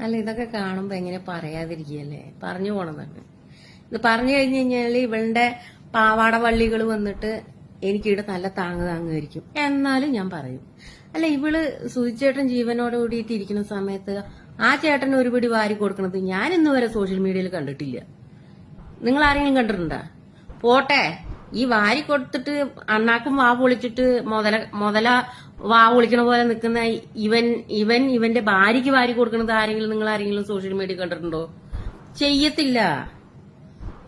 അല്ല ഇതൊക്കെ കാണുമ്പോ എങ്ങനെ പറയാതിരിക്കല്ലേ പറഞ്ഞു പോണെന്നാണ് ഇത് പറഞ്ഞു കഴിഞ്ഞു കഴിഞ്ഞാൽ ഇവളുടെ പാവാട വള്ളികൾ വന്നിട്ട് എനിക്കിവിടെ നല്ല താങ്ങ് താങ്ങുമായിരിക്കും. എന്നാലും ഞാൻ പറയും. അല്ല ഇവൾ സുചേട്ടൻ ജീവനോട് കൂടിയിട്ട് ഇരിക്കുന്ന സമയത്ത് ആ ചേട്ടൻ ഒരു പിടി വാരി കൊടുക്കണത് ഞാൻ ഇന്ന് വരെ സോഷ്യൽ മീഡിയയിൽ കണ്ടിട്ടില്ല. നിങ്ങൾ ആരെങ്കിലും കണ്ടിട്ടുണ്ടോ? പോട്ടെ ഈ വാരി കൊടുത്തിട്ട് അണ്ണാക്കും വാ പൊളിച്ചിട്ട് മുതല മുതല വാ വിളിക്കണ പോലെ നിൽക്കുന്ന ഇവൻ ഇവൻ ഇവന്റെ ഭാര്യയ്ക്ക് വാരി കൊടുക്കണത് ആരെങ്കിലും നിങ്ങൾ ആരെങ്കിലും സോഷ്യൽ മീഡിയ കണ്ടിട്ടുണ്ടോ? ചെയ്യത്തില്ല.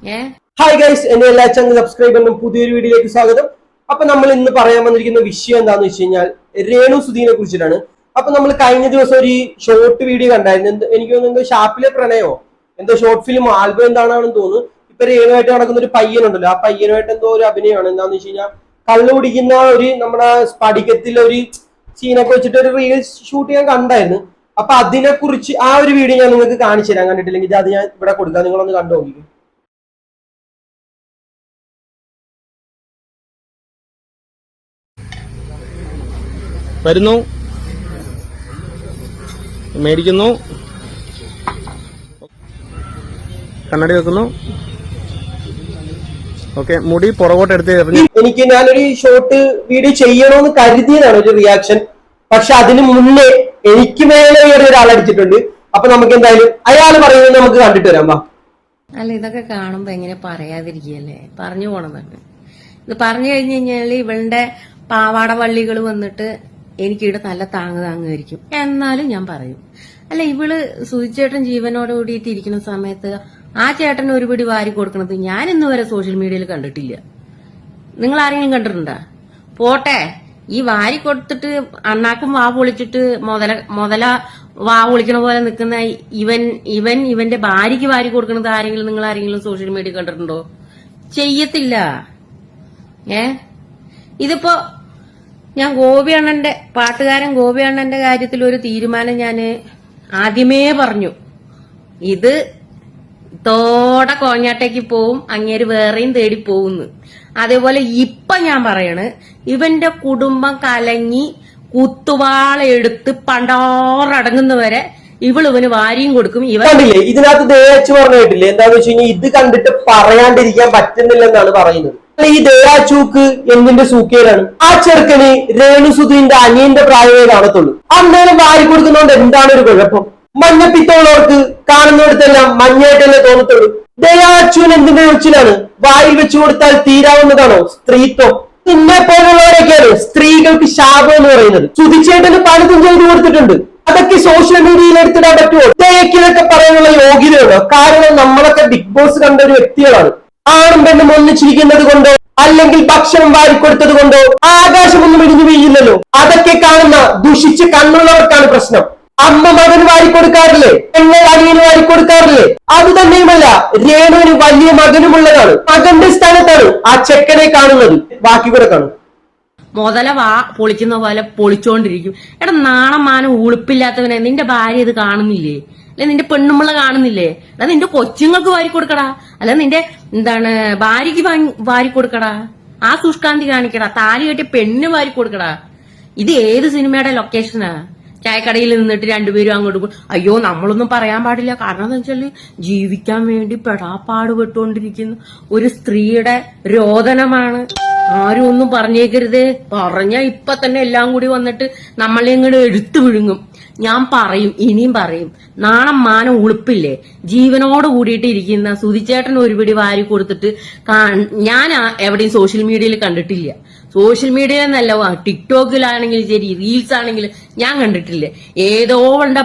ഏ? ഹായ് ഗൈസ് എന്റെ എല്ലാ ചാനൽ സബ്സ്ക്രൈബറിനും പുതിയൊരു വീഡിയോയിലേക്ക് സ്വാഗതം. അപ്പൊ നമ്മൾ ഇന്ന് പറയാൻ വന്നിരിക്കുന്ന വിഷയം എന്താന്ന് വെച്ച് കഴിഞ്ഞാൽ രേണു സുധീനെ കുറിച്ചിട്ടാണ്. അപ്പൊ നമ്മൾ കഴിഞ്ഞ ദിവസം ഒരു ഷോർട്ട് വീഡിയോ കണ്ടായിരുന്നു. എനിക്ക് തോന്നുന്നു ഷാപ്പിലെ പ്രണയമോ എന്തോ ഷോർട്ട് ഫിലിം ആൽബം എന്താണെന്ന് തോന്നുന്നു. ഇപ്പൊ രേണുമായിട്ട് നടക്കുന്ന ഒരു പയ്യനുണ്ടല്ലോ. ആ പയ്യനുമായിട്ട് എന്തോ ഒരു അഭിനയമാണ്. എന്താന്ന് വെച്ച് കഴിഞ്ഞാൽ കള്ളു ഒരു നമ്മുടെ സ്ഫടികത്തിലെ ഒരു സീനൊക്കെ വെച്ചിട്ട് ഒരു റീൽസ് ഷൂട്ട് ഞാൻ കണ്ടായിരുന്നു. അപ്പൊ അതിനെ കുറിച്ച് ആ ഒരു വീഡിയോ ഞാൻ നിങ്ങൾക്ക് കാണിച്ചു തരാം. കണ്ടിട്ടില്ലെങ്കിൽ അത് ഞാൻ ഇവിടെ കൊടുക്കാം. നിങ്ങളൊന്ന് കണ്ടു നോക്കിക്കും. വരുന്നു. മേടിക്കുന്നു. കണ്ണടി വെക്കുന്നു. ഓക്കെ മുടി പുറകോട്ട് എടുത്ത് എറിഞ്ഞു. എനിക്ക് ഞാനൊരു ഷോർട്ട് വീഡിയോ ചെയ്യണമെന്ന് കരുതിയതാണ് ഒരു റിയാക്ഷൻ പക്ഷെ അതിന് മുന്നേ എനിക്ക് മേലെ ഒരാൾ അടിച്ചിട്ടുണ്ട്. അപ്പൊ നമുക്ക് എന്തായാലും അയാൾ പറയുന്നത് നമുക്ക് കണ്ടിട്ട് വരാം വാ. അല്ല ഇതൊക്കെ കാണുമ്പോ എങ്ങനെ പറയാതിരിക്കല്ലേ പറഞ്ഞു പോണെന്നൊക്കെ ഇത് പറഞ്ഞു കഴിഞ്ഞു കഴിഞ്ഞാൽ ഇവളുടെ പാവാട വള്ളികൾ വന്നിട്ട് എനിക്കിവിടെ നല്ല താങ്ങ് താങ്ങുമായിരിക്കും എന്നാലും ഞാൻ പറയും. അല്ല ഇവൾ സുചേട്ടൻ ജീവനോട് കൂടിയിട്ട് ഇരിക്കുന്ന സമയത്ത് ആ ചേട്ടൻ ഒരു പിടി വാരി കൊടുക്കണത് ഞാൻ ഇന്ന് വരെ സോഷ്യൽ മീഡിയയിൽ കണ്ടിട്ടില്ല. നിങ്ങൾ ആരെങ്കിലും കണ്ടിട്ടുണ്ടോ? പോട്ടെ ഈ വാരി കൊടുത്തിട്ട് അണ്ണാക്കും വാ പൊളിച്ചിട്ട് മുതല മുതല വാ പൊളിക്കണ പോലെ നിൽക്കുന്ന ഇവൻ ഇവൻ ഇവന്റെ ഭാര്യയ്ക്ക് വാരി കൊടുക്കണത് ആരെങ്കിലും നിങ്ങൾ ആരെങ്കിലും സോഷ്യൽ മീഡിയ കണ്ടിട്ടുണ്ടോ? ചെയ്യത്തില്ല. ഏ? ഇതിപ്പോ ഞാൻ ഗോപി അണ്ണന്റെ പാട്ടുകാരൻ ഗോപി അണ്ണന്റെ കാര്യത്തിൽ ഒരു തീരുമാനം ഞാൻ ആദ്യമേ പറഞ്ഞു. ഇത് തോടെ കോഞ്ഞാട്ടേക്ക് പോവും അങ്ങേര് വേറെയും തേടി പോകുന്നു. അതേപോലെ ഇപ്പൊ ഞാൻ പറയണ് ഇവന്റെ കുടുംബം കലങ്ങി കുത്തുവാളെടുത്ത് പണ്ടോറടങ്ങുന്നവരെ ഇവളിവന് വാരിയും കൊടുക്കും ഇവ കണ്ടില്ലേ? ഇതിനകത്ത് ദേഹച്ചു പറഞ്ഞു കേട്ടില്ലേ? എന്താന്ന് വെച്ച് കഴിഞ്ഞാൽ ഇത് കണ്ടിട്ട് പറയാണ്ടിരിക്കാൻ പറ്റുന്നില്ലെന്നാണ് പറയുന്നത്. ഈ ദേവാച്ചൂക്ക് എന്തിന്റെ സൂക്കേലാണ് ആ ചെറുക്കന് രേണുസുധീന്റെ അനിയന്റെ പ്രായമേ കാണത്തുള്ളൂ. അന്നേരം വാരി കൊടുക്കുന്നതുകൊണ്ട് എന്താണ് ഒരു കുഴപ്പം? മഞ്ഞപ്പിത്തമുള്ളവർക്ക് കാണുന്നിടത്തെല്ലാം മഞ്ഞായിട്ടല്ലേ തോന്നത്തുള്ളൂ. ദയാച്ചുൻ എന്തിന്റെ ഒഴിച്ചിലാണ് വായിൽ വെച്ചു കൊടുത്താൽ തീരാവുന്നതാണോ? സ്ത്രീത്വം. നിന്നെ പോലുള്ളവരൊക്കെയാണ് സ്ത്രീകൾക്ക് ശാപം എന്ന് പറയുന്നത്. ചുതിച്ചേട്ടന് പലതും ചെയ്തു കൊടുത്തിട്ടുണ്ട്. അതൊക്കെ സോഷ്യൽ മീഡിയയിൽ എടുത്തിടാൻ പറ്റുമോ? ദയക്കിലൊക്കെ പറയാനുള്ള യോഗ്യതയുണ്ടോ? കാരണം നമ്മളൊക്കെ ബിഗ് ബോസ് കണ്ട ഒരു വ്യക്തികളാണ്. ആണും പെണ്ണും ഒന്നിച്ചിരിക്കുന്നത് കൊണ്ടോ അല്ലെങ്കിൽ ഭക്ഷണം വാരിക്കൊടുത്തത് കൊണ്ടോ ആകാശമൊന്നും ഇടിഞ്ഞു വീഴില്ലല്ലോ അതൊക്കെ കാണുന്ന ദുഷിച്ച് കണ്ണുള്ളവർക്കാണ് പ്രശ്നം. അമ്മ മകന് വാരിക്കൊടുക്കാറില്ലേ? പെണ്ണ അനിയന് വാരിക്കൊടുക്കാറില്ലേ? അത് തന്നെയുമല്ല രേണുവിന് വലിയ മകനുമുള്ളതാണ്. മകന്റെ സ്ഥാനത്താണ് ആ ചെക്കനെ കാണുന്നത്. ബാക്കി കൂടെ കാണും. മുതല വാ പൊളിക്കുന്ന പോലെ പൊളിച്ചോണ്ടിരിക്കും. എടാ നാണം മാനം ഉളുപ്പില്ലാത്തവനെ നിന്റെ ഭാര്യ ഇത് കാണുന്നില്ലേ? അല്ലെ നിന്റെ പെണ്ണുമ്പള കാണുന്നില്ലേ? അല്ല നിന്റെ കൊച്ചുങ്ങൾക്ക് വാരി കൊടുക്കടാ അല്ല നിന്റെ എന്താണ് ഭാര്യക്ക് വാരി കൊടുക്കടാ ആ സുഷ്കാന്തി കാണിക്കടാ. താലി കെട്ടി പെണ്ണിന് വാരി കൊടുക്കടാ ഇത് ഏത് സിനിമയുടെ ലൊക്കേഷനാ ചായക്കടയിൽ നിന്നിട്ട് രണ്ടുപേരും അങ്ങോട്ട് അയ്യോ നമ്മളൊന്നും പറയാൻ പാടില്ല. കാരണം എന്താ വെച്ചാൽ ജീവിക്കാൻ വേണ്ടി പെടാപ്പാട് പെട്ടുകൊണ്ടിരിക്കുന്ന. ഒരു സ്ത്രീയുടെ രോദനമാണ്. ആരും ഒന്നും പറഞ്ഞേക്കരുത്. പറഞ്ഞ ഇപ്പൊ തന്നെ എല്ലാം കൂടി വന്നിട്ട് നമ്മളെ ഇങ്ങോട്ട് എടുത്തു വിഴുങ്ങും. ഞാൻ പറയും ഇനിയും പറയും. നാണം മാനം ഉളുപ്പില്ലേ? ജീവനോട് കൂടിയിട്ട് ഇരിക്കുന്ന സുതിച്ചേട്ടൻ ഒരു പിടി വാരി കൊടുത്തിട്ട് ഞാൻ എവിടെയും സോഷ്യൽ മീഡിയയിൽ കണ്ടിട്ടില്ല. സോഷ്യൽ മീഡിയ എന്നല്ല ടിക്ടോക്കിലാണെങ്കിലും ശരി റീൽസ് ആണെങ്കിലും ഞാൻ കണ്ടിട്ടില്ല. ഏതോ വണ്ട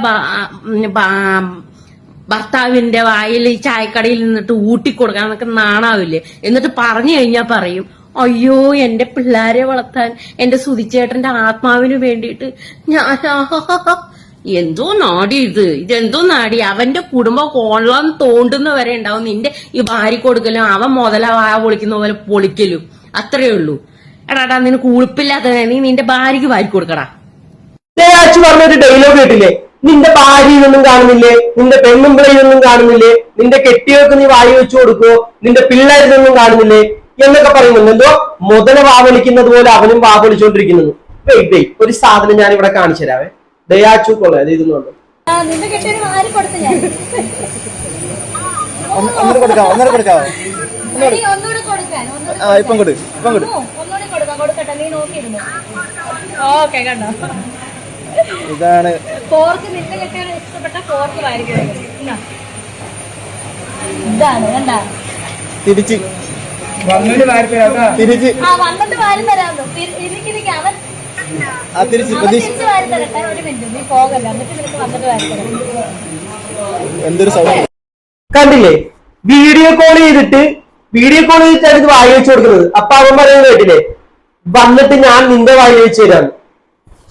ഭർത്താവിന്റെ വായിൽ ചായക്കടയിൽ നിന്നിട്ട് ഊട്ടിക്കൊടുക്കാൻ എന്നൊക്കെ നാണാവില്ലേ? എന്നിട്ട് പറഞ്ഞു കഴിഞ്ഞാൽ പറയും അയ്യോ എന്റെ പിള്ളേരെ വളർത്താൻ എന്റെ സുതിച്ചേട്ടന്റെ ആത്മാവിന് വേണ്ടിയിട്ട് ഞാൻ എന്തോ നാടി ഇത്. ഇതെന്തോ നാടി. അവന്റെ കുടുംബം കൊള്ളാൻ തോണ്ടുന്ന വരെ ഉണ്ടാവും. നിന്റെ ഈ ഭാര്യ കൊടുക്കലും അവൻ മുതലാ വായ പൊളിക്കുന്ന പോലെ പൊളിക്കലും. അത്രയേ ഉള്ളൂ. എടാടാ നിനക്ക് ഉളുപ്പില്ലാത്ത നീ നിന്റെ ഭാര്യക്ക് വാരി കൊടുക്കടാ. ദേയാച്ചു പറഞ്ഞൊരു ഡയലോഗ് കേട്ടില്ലേ? നിന്റെ ഭാര്യയിലൊന്നും കാണുന്നില്ലേ? നിന്റെ പെണ്ണുമ്പിളയിലൊന്നും കാണുന്നില്ലേ? നിന്റെ കെട്ടിയൊക്കെ നീ വായി വെച്ചു കൊടുക്കുവോ? നിന്റെ പിള്ളേരിലൊന്നും കാണുന്നില്ലേ? എന്നൊക്കെ പറയുന്നുണ്ടല്ലോ എന്തോ മുതല വാവളിക്കുന്നത് പോലെ അവനും വാവളിച്ചോണ്ടിരിക്കുന്നത്. ഒരു സാധനം ഞാൻ ഇവിടെ കാണിച്ചു തരാവേ. ദയാച്ചു കൊള്ളാം. ഇത് ഇതൊന്നും ഒന്നര കൊടുക്കാം ഒന്നര കൊടുക്കാം. ആ ഇപ്പം കൊടു ഇപ്പം കൊടു ഇതാണ് ഫോർക്ക് നിന്റെ കെട്ടിയാണ് ഇഷ്ടപ്പെട്ട ഫോർക്ക് ഇതാണ് കണ്ടാ? തിരിച്ച്. തിരിച്ച്. ആ വന്നിട്ട് വാരി തരാമല്ലോ എനിക്ക് എനിക്ക് അവൻ ആ തിരിച്ച് അവൻ പ്രതീക്ഷ തിരിച്ച് വാരി തരട്ടെ. ഒരു മിനിറ്റ് നീ പോകല്ല? എന്നിട്ട് നിനക്ക് വന്നിട്ട് വാരി തരാം. എന്തൊരു സൗണ്ട്? കണ്ടില്ലേ? വീഡിയോ കോൾ ചെയ്തിട്ട് വീഡിയോ കോൾ ചെയ്തിട്ടാണ് ഇത് വായി വെച്ച് കൊടുക്കുന്നത്. അപ്പൊ അവൻ പറയുന്നത് കേട്ടില്ലേ? വന്നിട്ട് ഞാൻ നിന്റെ വായി വെച്ച് തരാന്ന്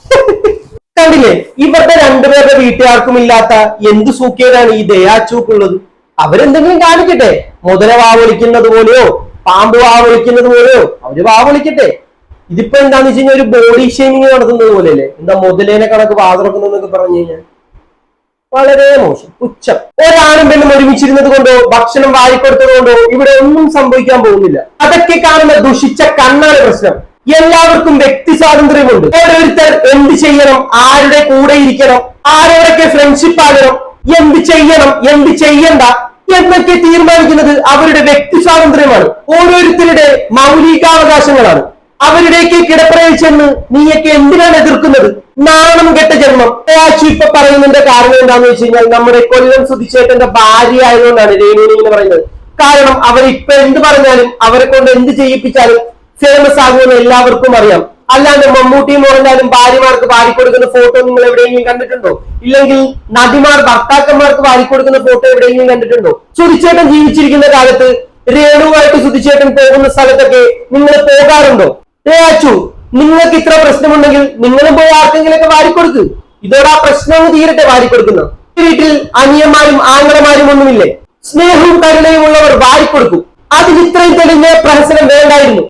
കണ്ടില്ലേ? ഇവരുടെ രണ്ടുപേരുടെ വീട്ടുകാർക്കും ഇല്ലാത്ത എന്ത് സൂക്കേടാണ് ഈ ദയാച്ചൂക്കുള്ളത്? അവരെന്തെങ്കിലും കാണിക്കട്ടെ. മുതല വാവൊളിക്കുന്നത് പോലെയോ പാമ്പ് വാവൊളിക്കുന്നത് പോലെയോ അവർ വാവൊളിക്കട്ടെ. ഇതിപ്പോ എന്താന്ന് വെച്ച് കഴിഞ്ഞാൽ ഒരു ബോഡി ഷേമിങ് നടത്തുന്നത് പോലെയല്ലേ? എന്താ മുതലേനെ കണക്ക് വാതിറക്കുന്നൊക്കെ പറഞ്ഞു കഴിഞ്ഞാൽ? വളരെ മോശം പുച്ഛം. ഒരാണും പെണ്ണും ഒരുമിച്ചിരുന്നത് കൊണ്ടോ ഭക്ഷണം വാരിക്കൊടുത്തത് കൊണ്ടോ ഇവിടെ ഒന്നും സംഭവിക്കാൻ പോകുന്നില്ല. അതൊക്കെ കാണുന്ന ദുഷിച്ച കണ്ണാണ് പ്രശ്നം. എല്ലാവർക്കും വ്യക്തി സ്വാതന്ത്ര്യമുണ്ട്. ഓരോരുത്തർ എന്ത് ചെയ്യണം? ആരുടെ കൂടെ ഇരിക്കണം? ആരോടൊക്കെ ഫ്രണ്ട്ഷിപ്പ് ആകണം? എന്ത് ചെയ്യണം? എന്ത് ചെയ്യണ്ട? എന്നൊക്കെ തീരുമാനിക്കുന്നത് അവരുടെ വ്യക്തി സ്വാതന്ത്ര്യമാണ്. ഓരോരുത്തരുടെ മൗലികാവകാശങ്ങളാണ്. അവരുടെയൊക്കെ കിടപ്പറയിൽ ചെന്ന് നീയൊക്കെ എന്തിനാണ് എതിർക്കുന്നത്? നാണം കെട്ട ജന്മം. ആശു ഇപ്പൊ പറയുന്നതിന്റെ കാരണം എന്താണെന്ന് വെച്ച് കഴിഞ്ഞാൽ നമ്മുടെ കൊല്ലം സുധിച്ചേട്ടന്റെ ഭാര്യ ആയതുകൊണ്ടാണ് രേണുവിനി എന്ന് പറയുന്നത്. കാരണം അവർ ഇപ്പൊ എന്ത് പറഞ്ഞാലും അവരെ കൊണ്ട് എന്ത് ചെയ്യിപ്പിച്ചാലും ഫേമസ് ആകുമെന്ന് എല്ലാവർക്കും അറിയാം. അല്ലാണ്ട് മമ്മൂട്ടി പറഞ്ഞാലും ഭാര്യമാർക്ക് വാരിക്കൊടുക്കുന്ന ഫോട്ടോ നിങ്ങൾ എവിടെയെങ്കിലും കണ്ടിട്ടുണ്ടോ? ഇല്ലെങ്കിൽ നടിമാർ ഭർത്താക്കന്മാർക്ക് വാരിക്കൊടുക്കുന്ന ഫോട്ടോ എവിടെയെങ്കിലും കണ്ടിട്ടുണ്ടോ? സുധിച്ചേട്ടൻ ജീവിച്ചിരിക്കുന്ന കാലത്ത് രേണുവായിട്ട് സുധിച്ചേട്ടൻ പോകുന്ന സ്ഥലത്തൊക്കെ നിങ്ങൾ പോകാറുണ്ടോ? ഏച്ചു നിങ്ങൾക്ക് ഇത്ര പ്രശ്നമുണ്ടെങ്കിൽ നിങ്ങളും പോയി ആർക്കെങ്കിലൊക്കെ വാരിക്കൊടുക്ക്. ഇതോടെ ആ പ്രശ്നം തീരട്ടെ വാരിക്കൊടുക്കുന്ന. ഈ വീട്ടിൽ അനിയന്മാരും ആങ്ങളമാരും ഒന്നുമില്ലേ? സ്നേഹവും കരുണയും ഉള്ളവർ വാരിക്കൊടുക്കും. അതിന് ഇത്രയും തെളിഞ്ഞ പ്രഹസനം വേണ്ടായിരുന്നു.